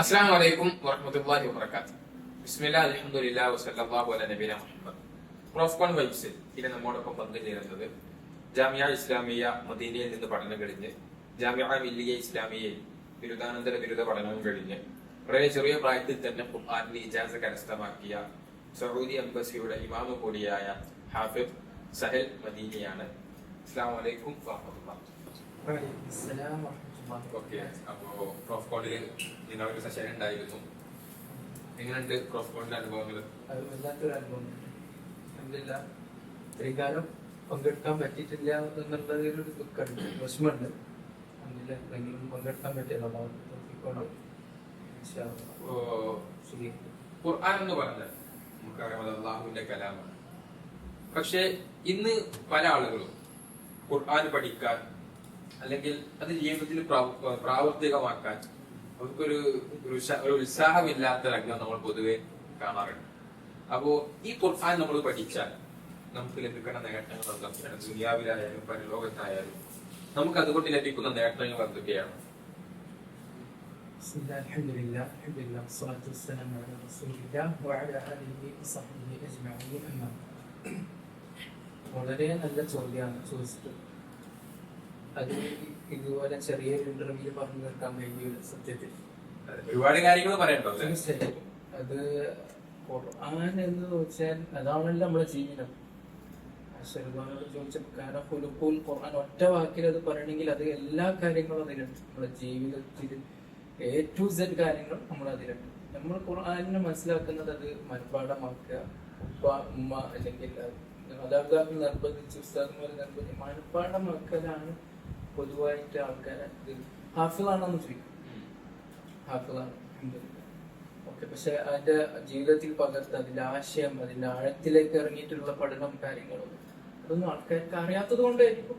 അസ്സാം വലൈക്കും വറഹമത്തല്ലാഹി വബർക്കാത്ത് ബിസ്മില്ലാ അൽഹംദുലില്ലാ വസല്ലല്ലാഹു അലാ നബീന മുഹമ്മദ്. പ്രോഫ്കോൺ വൈബ്സിൽ ഇനി നമ്മോടൊപ്പം പങ്കുചേരുന്നത് ജാമിയ ഇസ്ലാമിയ മദീനയിൽ നിന്ന് പഠനം കഴിഞ്ഞ് ജാമിയ മില്ലിയ ഇസ്ലാമിയയിൽ ബിരുദാനന്തര ബിരുദ പഠനവും കഴിഞ്ഞ് വളരെ ചെറിയ പ്രായത്തിൽ തന്നെ ഖുർആാനിൽ ഇജാസ കരസ്ഥമാക്കിയ സൗദി എംബസിയുടെ ഇമാമ കൂടിയായ ഹാഫിദ് സഹൽ മദീനിയാണ്. അസ്സാം വലൈക്കും വറഹമത്തുള്ളാഹി ഓക്കെ അപ്പോ പ്രോഫ് കോണിൽ നിങ്ങളൊരു സെഷൻ ഉണ്ടായിരുന്നു. എങ്ങനെയുണ്ട് ക്രോസ് കോണിന്റെ അനുഭവങ്ങൾ അത് വല്ലാത്തൊരു അനുഭവം. അല്ല ഇത്രയും കാലം പങ്കെടുക്കാൻ പറ്റിയിട്ടില്ല എന്നുള്ളതിലൊരു ദുഃഖമുണ്ട് വിഷമമുണ്ട്. അതിൽ എന്തെങ്കിലും പങ്കെടുക്കാൻ പറ്റിയല്ലോ നോക്കിക്കോണം ഖുർആൻ എന്ന് പറഞ്ഞാൽ നമുക്കറിയാം അത് അള്ളാഹുവിന്റെ കലാമാണ്. പക്ഷെ ഇന്ന് പല ആളുകളും ഖുർആൻ പഠിക്കാൻ അല്ലെങ്കിൽ അത് ജീവിതത്തിൽ പ്രാവ- പ്രാവർത്തികമാക്കാൻ അവർക്കൊരു ഒരു ഉത്സാ- ഒരു ഉത്സാഹമില്ലാത്ത രംഗം നമ്മൾ പൊതുവെ കാണാറുണ്ട് അപ്പോ ഈ ഖുർആൻ നമ്മൾ പഠിച്ചാൽ നമുക്ക് ലഭിക്കുന്ന നേട്ടങ്ങൾ എന്തൊക്കെയാണ് ദുനിയാവിലായാലും പരലോകത്തായാലും നമുക്ക് അതുകൊണ്ട് ലഭിക്കുന്ന നേട്ടങ്ങൾ എന്തൊക്കെയാണ് بسم الله الحمد لله الحمد لله والصلاة والسلام على رسول الله وعلى آله وصحبه أجمعين أما بعد. വളരെ നല്ല ചോദ്യമാണ് ചോദിച്ചിട്ട് അത് ഇതുപോലെ ചെറിയൊരു ഇന്റർവ്യൂ പറഞ്ഞു തീർക്കാൻ കഴിയൂല സത്യത്തിൽ. ഒരുപാട് കാര്യങ്ങൾ പറയണ്ടോ അല്ലേ? തീർച്ചയായും. അത് ഖുർആൻ എന്ന് വെച്ചാൽ അതാണല്ലോ നമ്മുടെ ജീവിതം. ശരിമാനോട് ചോദിച്ചപ്പോൾ കാരണം ഹുലുക്കുൽ ഖുർആൻ ഒറ്റ വാക്കിൽ അത് പറയണമെങ്കിൽ അത് എല്ലാ കാര്യങ്ങളും അതിലുണ്ട്. നമ്മുടെ ജീവിതത്തിൽ എ ടു സെഡ് കാര്യങ്ങൾ നമ്മൾ അതിലുണ്ട്. നമ്മൾ ഖുർആാനിനെ മനസ്സിലാക്കുന്നത് അത് മനഃപ്പാടമാക്കുക ഉപ്പ ഉമ്മ അല്ലെങ്കിൽ മാതാപിതാക്കൾ നിർബന്ധിച്ച് പുസ്തകങ്ങൾ നിർബന്ധിച്ച് മനഃപ്പാടമാക്കലാണ് പൊതുവായിട്ട് ആൾക്കാരെ ഇത് ഹാഫിളാണെന്ന് ചോദിക്കും. ഹാഫിളാണ്. ഓക്കെ പക്ഷെ അതിന്റെ ജീവിതത്തിൽ പകർത്ത് അതിന്റെ ആശയം അതിന്റെ ആഴത്തിലേക്ക് ഇറങ്ങിയിട്ടുള്ള പഠനം കാര്യങ്ങളും അതൊന്നും ആൾക്കാർക്ക് അറിയാത്തത് കൊണ്ടായിരിക്കും.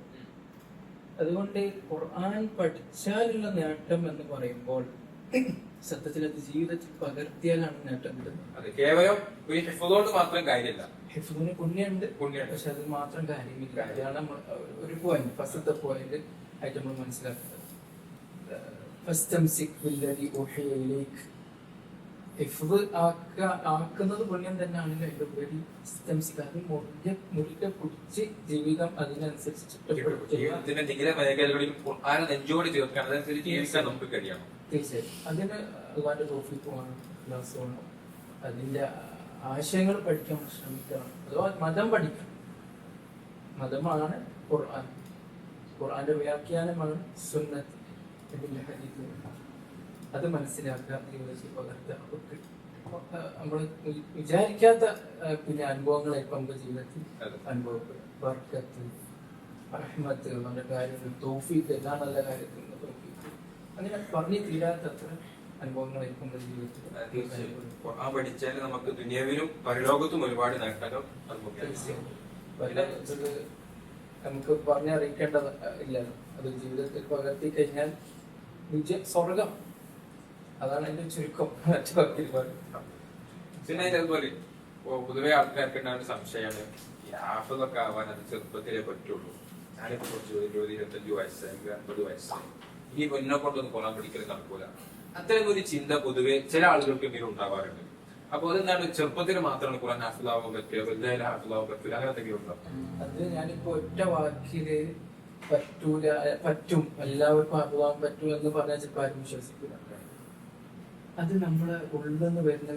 അതുകൊണ്ട് ഖുർആൻ പഠിച്ചാലുള്ള നേട്ടം എന്ന് പറയുമ്പോൾ സത്യത്തിൽ അത് ജീവിതത്തിൽ പകർത്തിയാലാണ് നേട്ടം കിട്ടുന്നത്. കേവലം മാത്രം കാര്യമില്ല. ഹിഫ്ദിന് പുണ്യമുണ്ട്. പുണ്യമുണ്ട്. പക്ഷെ അത് മാത്രം കാര്യമില്ല. അതാണ് ഒരു പോയിന്റ് ഫസ്റ്റത്തെ പോയിന്റ് ആയിട്ട് നമ്മൾ മനസ്സിലാക്കുന്നത് ആക്കുന്നത് പുണ്യം തന്നെയാണല്ലോ അതിന്റെ ഉപരി അത് മുറുകെ മുറുകെ പിടിച്ച് ജീവിതം അതിനനുസരിച്ച് തീർച്ചയായും അതിന് അള്ളാന്റെ തോഫിക്ക് പോകണം ക്ലാസ് അതിന്റെ ആശയങ്ങൾ പഠിക്കാൻ ശ്രമിക്കണം. അഥവാ മതം പഠിക്കണം. മതമാണ് ഖുർആൻ. ഖുർആന്റെ വ്യാഖ്യാനമാണ് സുന്നത്ത് ഇതിന്റെ ഹദീസ്. അത് മനസ്സിലാക്കുക ജീവിതത്തിൽ പകർത്തുക. നമ്മൾ വിചാരിക്കാത്ത പിന്നെ അനുഭവങ്ങളെ പങ്ക് ജീവിതത്തിൽ. അനുഭവപ്പെടും. ബർക്കത്ത് റഹ്മത്ത് നമ്മുടെ കാര്യങ്ങൾ തോഫീക്ക് എല്ലാ നല്ല കാര്യത്തിൽ അങ്ങനെ പറഞ്ഞു തീരാത്തത്ര അനുഭവങ്ങളായിരിക്കും. ഖുർആൻ പഠിച്ചാൽ നമുക്ക് ദുനിയാവിലും പരലോകത്തും ഒരുപാട് നേട്ടങ്ങൾ അനുഭവിക്കാം നമുക്ക് പറഞ്ഞറിയിക്കേണ്ടത് ഇല്ല. അത് ജീവിതത്തിൽ പകർത്തി കഴിഞ്ഞാൽ വിജയ സ്വർഗം. അതാണ് അതിന്റെ ചുരുക്കം. പിന്നെ ഇപ്പൊ പൊതുവെ ആൾക്കാർക്ക് ഉണ്ടാകുന്ന സംശയമാണ് ഹാഫിളൊക്കെ ആവാൻ അത് ചെറുപ്പത്തിലേ പറ്റുള്ളൂ. ഞാനിപ്പോ കുറച്ച് ഇരുപത് ഇരുപത്തഞ്ച് വയസ്സായി വയസ്സായി. ഇനി കൊണ്ടൊന്നും പഠിക്കൽ നടക്കൂല. അത്തരം ഒരു ചിന്ത പൊതുവെ ചില ആളുകൾക്ക് ഇതിൽ ഉണ്ടാവാറുണ്ട്. അപ്പൊ അതെന്താണ് ചെറുപ്പത്തിൽ മാത്രമാണ് ഖുർആൻ ഹാഫിലാവാൻ പറ്റുക വലുതായാലും ഹാഫിലാവാൻ പറ്റില്ല അങ്ങനത്തെ ഉണ്ടോ? അത് ഞാനിപ്പോ ഒറ്റ വാക്കിൽ പറ്റൂല പറ്റും. എല്ലാവർക്കും ഹാഫിലാവാൻ പറ്റൂ എന്ന് പറഞ്ഞാൽ ചിലപ്പോൾ ആരും വിശ്വസിക്കില്ല അത് നമ്മുടെ ഉള്ളിൽ നിന്ന് വരുന്ന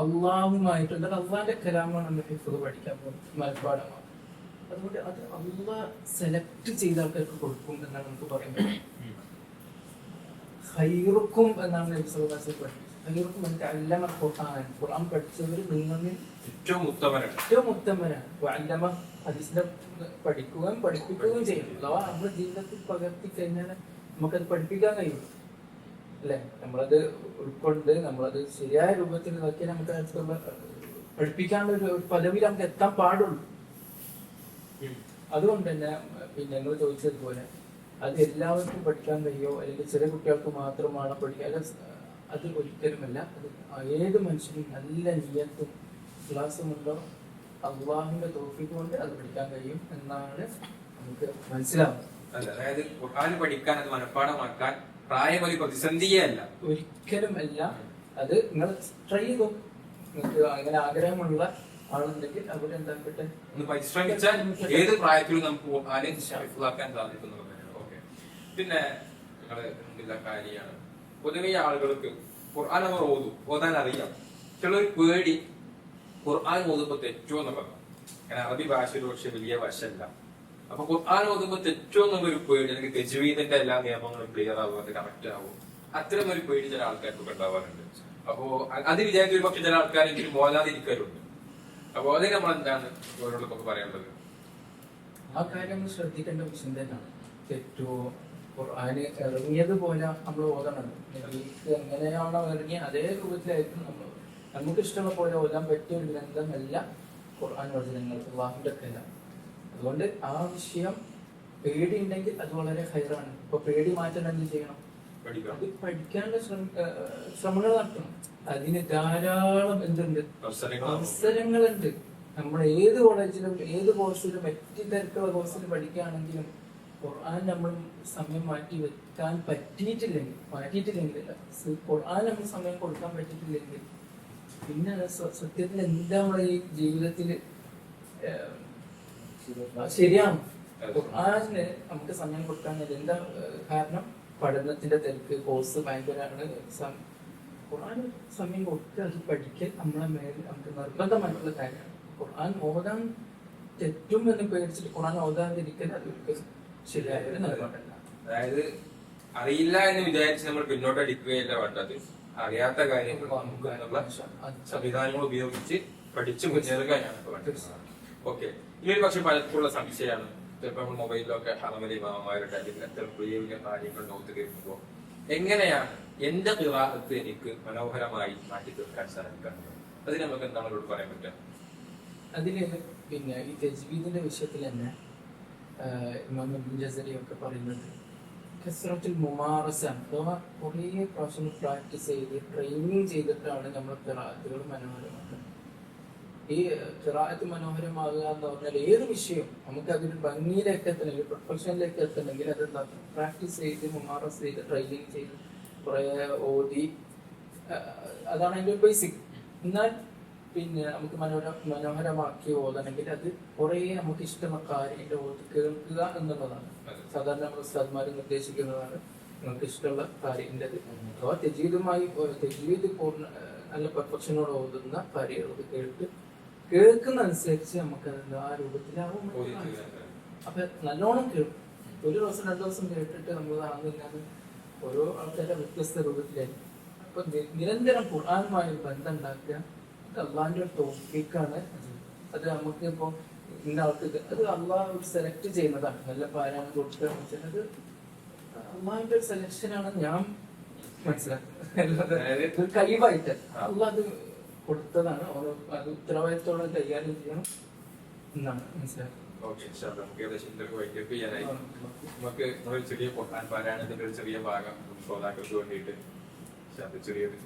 അള്ളാഹുമായിട്ട് എന്നാൽ അള്ളാന്റെ കലാമാണ് നമ്മൾ ഹിഫുദ് പഠിക്കാൻ പോകുന്നത് മലപ്പാടമാണ് അതുകൊണ്ട് അത് അള്ളാഹ് സെലക്ട് ചെയ്ത ആൾക്കാർക്ക് കൊടുക്കും എന്നാണ് നമുക്ക് പറയുന്നത്. ഹൈറുക്കും എന്നാണ് നബി സല്ലല്ലാഹു അലൈഹി ഹൈറുക്കും അല്ലമ ഖുർആൻ ഖുർആൻ പഠിച്ചവർ നിങ്ങളിൽ ഏറ്റവും ഉത്തമനാണ് ഏറ്റവും ഉത്തമനാണ് വല്ലമ ഹദീസിനെ പഠിക്കുകയും പഠിപ്പിക്കുകയും ചെയ്യും. അഥവാ നമ്മുടെ ജീവിതത്തിൽ പകർത്തി കഴിഞ്ഞാൽ നമുക്കത് പഠിപ്പിക്കാൻ കഴിയും. അല്ലെ? നമ്മളത് ഉൾക്കൊണ്ട് നമ്മളത് ശരിയായ രൂപത്തിൽ നോക്കിയാൽ നമുക്ക് അടുത്തുള്ള പഠിപ്പിക്കാനുള്ള ഒരു പദവി നമുക്ക് എത്താൻ പാടുള്ളൂ. അതുകൊണ്ട് തന്നെ പിന്നെ നിങ്ങൾ ചോദിച്ചതുപോലെ അത് എല്ലാവർക്കും പഠിക്കാൻ കഴിയോ അല്ലെങ്കിൽ ചില കുട്ടികൾക്ക് മാത്രമാണ് പഠിക്കാൻ? അത് അത് ഒരിക്കലുമല്ല. അത് ഏത് മനുഷ്യനും നല്ല നിയത്തും ഉണ്ടോ അള്ളാഹിന്റെ തോഫിക്ക് കൊണ്ട് അത് പഠിക്കാൻ കഴിയും എന്നാണ് നമുക്ക് മനസ്സിലാവുന്നത്. അതായത് ഖുർആൻ പഠിക്കാൻ അത് മനഃപ്പാടമാക്കാൻ പ്രായം ഒരു പ്രതിസന്ധിയേ അല്ല. ഒരിക്കലും അല്ല അത് നിങ്ങൾ ട്രൈ ചെയ്തു. നിങ്ങൾക്ക് അങ്ങനെ ആഗ്രഹമുള്ള ആളുണ്ടെങ്കിൽ അവിടെ എന്താക്കട്ടെ? ഒന്ന് പരിശ്രമിച്ചാൽ ഏത് പ്രായത്തിലും നമുക്ക് ഖുർആനെ ഹിഫ്ളാക്കാൻ സാധിക്കുന്നതാണ് ഓക്കെ. പിന്നെ നിങ്ങൾ കാര്യമാണ്. പൊതുവെ ആളുകൾക്ക് ഖുർആൻ അവർ ഓതും ഓതാൻ അറിയാം. ചിലർ പേടി ഖുർആൻ ഓതുമ്പോ തെറ്റോ എന്ന് പറഞ്ഞു കാരണം അറബി ഭാഷയിൽ പക്ഷെ വലിയ വശമല്ല. അപ്പൊ ഖുർആൻ ഓതുമ്പോ തെറ്റോ എന്നുള്ളൊരു പേടി അല്ലെങ്കിൽ തെജുവീദിന്റെ എല്ലാ നിയമങ്ങളും ക്ലിയർ ആവും അത് കറക്റ്റ് ആവും. അത്തരം ഒരു പേടി ചില ആൾക്കാർക്കൊക്കെ ഉണ്ടാവാറുണ്ട്. അപ്പോ അത് വിചാരിച്ച ഒരു പക്ഷെ ചില ആൾക്കാരെങ്കിലും മോലാതിരിക്കാറുണ്ട് അപ്പൊ അതിന് നമ്മൾ എന്താണ് ഓരോരുത്തർക്കൊക്കെ പറയാനുള്ളത്? ആ കാര്യം ശ്രദ്ധിക്കേണ്ട വിഷയം തെറ്റോ ഖുർആന് ഇറങ്ങിയതുപോലെ നമ്മൾ ഓതണം. നബിക്ക് എങ്ങനെയാണോ ഇറങ്ങിയ അതേ രൂപത്തിലായിരിക്കും നമ്മൾ. നമുക്ക് ഇഷ്ടമുള്ള പോലെ ഓതാൻ പറ്റിയ ഒരു ഗ്രന്ഥമല്ല ഖുർആൻ വചനങ്ങൾ വാഹിന്റെ ഒക്കെ അല്ല അതുകൊണ്ട് ആ വിഷയം പേടി ഉണ്ടെങ്കിൽ അത് വളരെ ഹൈറാണ്. ഇപ്പൊ പേടി മാറ്റാൻ എന്ത് ചെയ്യണം? പഠിക്കാനുള്ള ശ്രമങ്ങൾ നടത്തണം. അതിന് ധാരാളം എന്തുണ്ട്? അവസരങ്ങളുണ്ട്. നമ്മൾ ഏത് കോളേജിലും ഏത് കോഴ്സിലും മറ്റു തരത്തിലുള്ള കോഴ്സിൽ പഠിക്കുകയാണെങ്കിലും ഖുർആൻ നമ്മൾ സമയം മാറ്റി വെക്കാൻ പറ്റിയിട്ടില്ലെങ്കിൽ മാറ്റിയിട്ടില്ലെങ്കിൽ ആ നമ്മൾ സമയം കൊടുക്കാൻ പറ്റിയിട്ടില്ലെങ്കിൽ പിന്നെ സത്യത്തിൽ എന്താ നമ്മുടെ ഈ ജീവിതത്തിൽ ശരിയാണ്. ഖുർആന് നമുക്ക് സമയം കൊടുക്കാൻ എന്താ കാരണം? പഠനത്തിന്റെ തിരക്ക് കോഴ്സ് ഭയങ്കരമാണ് ഖുർആൻ സമയം കൊടുത്ത് അത് പഠിക്കൽ നമ്മളെ മേൽ നമുക്ക് നിർബന്ധമായിട്ടുള്ള കാര്യമാണ്. ഖുർആൻ ഓതാൻ തെറ്റും എന്ന് പേടിച്ചിട്ട് ഖുർആൻ ഓതാതിരിക്കൽ അത് ശരിയായ ഒരു നിലപാടല്ല. അതായത് അറിയില്ല എന്ന് വിചാരിച്ച് നമ്മൾ പിന്നോട്ട് അടിക്കുകയല്ല വേണ്ടത്. അറിയാത്ത കാര്യങ്ങൾ നമുക്ക് എന്നുള്ള സംവിധാനങ്ങൾ ഉപയോഗിച്ച് പഠിച്ച് മുന്നേറുകയാണ് വേണ്ടത്. ഓക്കെ ഇനി പക്ഷെ പലർക്കുള്ള സംശയമാണ്. ചിലപ്പോൾ നമ്മൾ മൊബൈലിലൊക്കെ ഹറമലി മാമാരുടെ അല്ലെങ്കിൽ അത്തരം പുതിയ കാര്യങ്ങൾ നോത്ത് കേൾക്കുമ്പോൾ എങ്ങനെയാണ് എന്റെ വിവാഹത്ത് എനിക്ക് മനോഹരമായി മാറ്റി തീർക്കാൻ സാധിക്കുന്നത്? അതിന് നമുക്ക് എന്താണ് അവരോട് പറയാൻ പറ്റുക? അതിൽ പിന്നെ ഈ തജ്വീദിന്റെ വിഷയത്തിൽ തന്നെ ഇമാം ജസരി ഒക്കെ പറയുന്നത് കസ്രത്തുൽ മുമാറസ അഥവാ കുറേ പ്രാവശ്യം പ്രാക്ടീസ് ചെയ്ത് ട്രെയിനിങ് ചെയ്തിട്ടാണ് നമ്മൾ കിറാത്തുകൾ മനോഹരമാക്കുന്നത്. ഈ കിറാത്ത് മനോഹരമാകുക എന്ന് പറഞ്ഞാൽ ഏത് വിഷയം? നമുക്ക് അതിന് ഭംഗിയിലേക്ക് എത്തണമെങ്കിൽ പ്രൊഫഷനിലേക്ക് എത്തണമെങ്കിൽ അത് പ്രാക്ടീസ് ചെയ്ത് മുമാറസ് ചെയ്ത് ട്രെയിനിങ് ചെയ്ത് കുറേ ഓതി അതാണ് അതിന്റെ ബേസിക് എന്നാൽ പിന്നെ നമുക്ക് മനോഹര മനോഹരമാക്കി ഓതണമെങ്കിൽ അത് കുറേ നമുക്ക് ഇഷ്ടമുള്ള കാര്യങ്ങളുടെ ഓത് കേൾക്കുക എന്നുള്ളതാണ്. സാധാരണ നമ്മൾ ഉസ്താദ്മാർ നിർദ്ദേശിക്കുന്നതാണ് നമുക്ക് ഇഷ്ടമുള്ള കാര്യത്തിന്റെ അഥവാ തെജീദുമായി തെജീത് പൂർണ നല്ല പെർഫെക്ഷനോട് ഓതുന്ന കാര്യങ്ങൾ കേട്ട് കേൾക്കുന്ന അനുസരിച്ച് നമുക്ക് ആ രൂപത്തിലാവും അപ്പൊ നല്ലോണം കേൾക്കും. ഒരു ദിവസം രണ്ടു ദിവസം കേട്ടിട്ട് നമ്മൾ ആകുന്നില്ലാതെ ഓരോ ആൾക്കാരുടെ വ്യത്യസ്ത രൂപത്തിലായിരിക്കും. അപ്പൊ നിരന്തരം ഖുർആനുമായി ബന്ധം ഉണ്ടാക്കുക അത് അള്ളാഹിന്റെ ഒരു തോഫിക്കാണ് അത് നമുക്ക് ഇപ്പൊ ഇന്ന ആൾക്ക് അത് അള്ളാഹ് സെലക്ട് ചെയ്യുന്നതാണ്. നല്ല പാരായണം കൊടുക്കുക അത് അള്ളാഹിന്റെ ഒരു സെലക്ഷനാണ് ഞാൻ മനസ്സിലാക്കുന്നത്. കഴിവായിട്ട്. അള്ളാ അള്ളാഹ് അത് കൊടുത്തതാണ്. ഓരോ അത് ഉത്തരവാദിത്തോടെ കൈകാര്യം ചെയ്യണം എന്നാണ് മനസ്സിലാക്കുന്നത്. ഓക്കെ നമുക്ക് ഏകദേശം ഇന്റർവ്യൂ വൈകിട്ട് ചെയ്യാനായി. നമുക്ക് ഒരു ചെറിയ പൊട്ടാൻ പാരായണത്തിന്റെ ഒരു ചെറിയ ഭാഗം. ശ്രോതാക്കൾക്ക് വേണ്ടിയിട്ട്. ചെറിയൊരു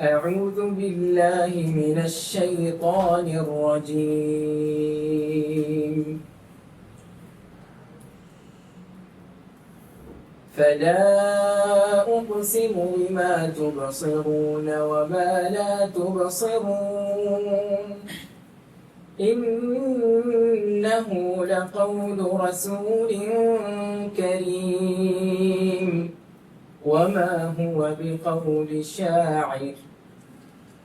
أعوذ بالله من الشيطان الرجيم. فلا أقسم بما تبصرون وما لا تبصرون. إنه لقول رسول كريم. وما هو بقول شاعر.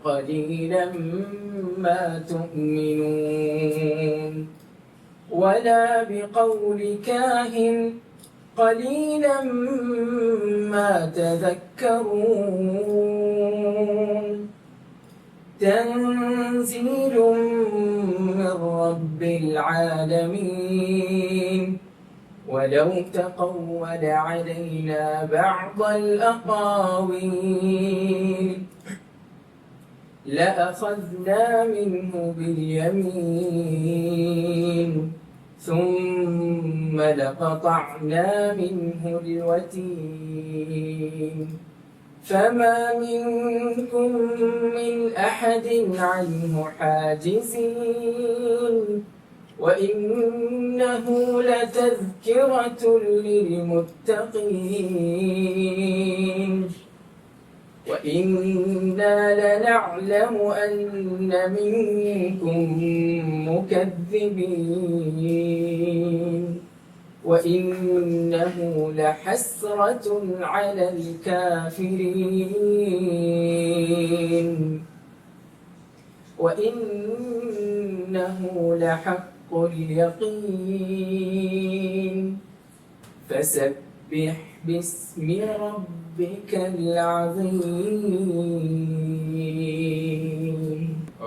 قليلا ما تؤمنون. ولا بقول كاهن قليلا ما تذكرون. تنزيل من رب العالمين. ولو تقول علينا بعض الأقاويل. لأخذنا منه باليمين ثم لقطعنا منه الوتين. فما منكم من أحد عنه حاجزين وإنه لتذكرة للمتقين. وإنا لنعلم أن منكم مكذبين. وإنه لحسرة على الكافرين. وإنه لحق اليقين. فسبح باسم ربك العظيم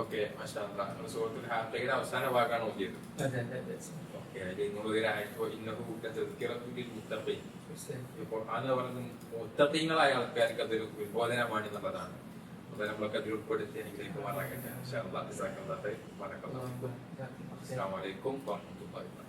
ഓക്കെ മാഷാ അല്ലാഹ്. നമ്മുടെ സുഹൃത്തുൽ ഹാഫിയുടെ അവസാന ഭാഗമാണ് നോക്കിയത് ഓക്കെ അതിൽ നൂറുകരായിട്ട് ഇന്നഹു തെസ്കിറത്തുൽ മുത്തഖീൻ ഇപ്പോൾ അത് പറയുന്നത് മുത്തഖീങ്ങളായ ആൾക്കാർക്ക് അതൊരു വിബോധനമാണ് എന്നുള്ളതാണ് അപ്പൊ നമ്മളൊക്കെ അതിൽ ഉൾപ്പെടുത്തി അനുഗ്രഹിക്കുമാറാകട്ടെ ഇൻഷാ അല്ലാഹ്. ജസാക്കല്ലാഹ് ഖൈർ.